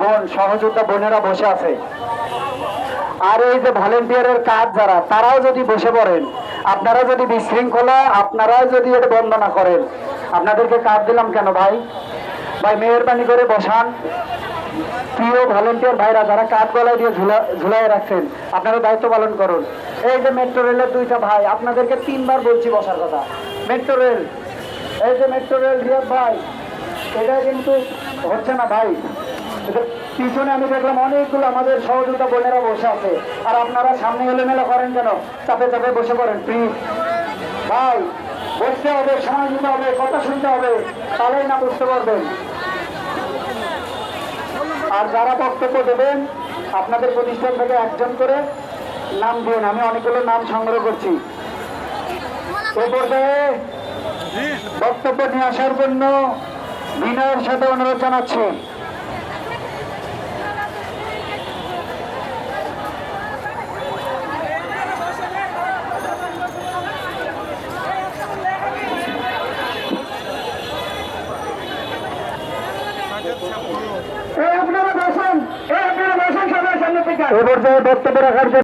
বোন, সহযোদ্ধা বোনেরা বসে আছে। আর এই যে ভলেন্টিয়ারের কাজ যারা, তারাও যদি বসে পড়েন, আপনারা যদি বিশৃঙ্খলা, আপনারাও যদি এটা বন্ধ না করেন, আপনাদেরকে কাজ দিলাম কেন ভাই? ভাই, মেহরবানি করে বসান। প্রিয় ভলেন্টিয়ার ভাইরা, যারা কাঠ গলায় দিয়ে ঝুলা ঝুলাই রাখছেন, আপনারা দায়িত্ব পালন করুন। এই যে মেট্রো রেলের দুইটা ভাই, আপনাদেরকে তিনবার বলছি বসার কথা। মেট্রো রেল এই যে মেট্রো রেল ভাই, এটা কিন্তু হচ্ছে না ভাই। পিছনে আমি দেখলাম অনেকগুলো আমাদের সহযোগিতা বোনেরা বসে আছে। আর আপনারা সামনে এলোমেলো করেন কেন? চাপে চাপে বসে পড়েন প্লিজ ভাই, বসতে হবে, সময় দিতে হবে, কথা শুনতে হবে, তাহলেই না বুঝতে পারবেন। আর যারা বক্তব্য দেবেন, আপনাদের প্রতিষ্ঠান থেকে একজন করে নাম দিন, আমি অনেকগুলো নাম সংগ্রহ করছি। বক্তব্য নিয়ে আসার জন্য বিনয়ের সাথে অনুরোধ জানাচ্ছি এই আপনারা বসেন এই আপনারা বসেন সবাই সামনে থেকে এ পর্যায়ে বক্তব্য রাখার জন্য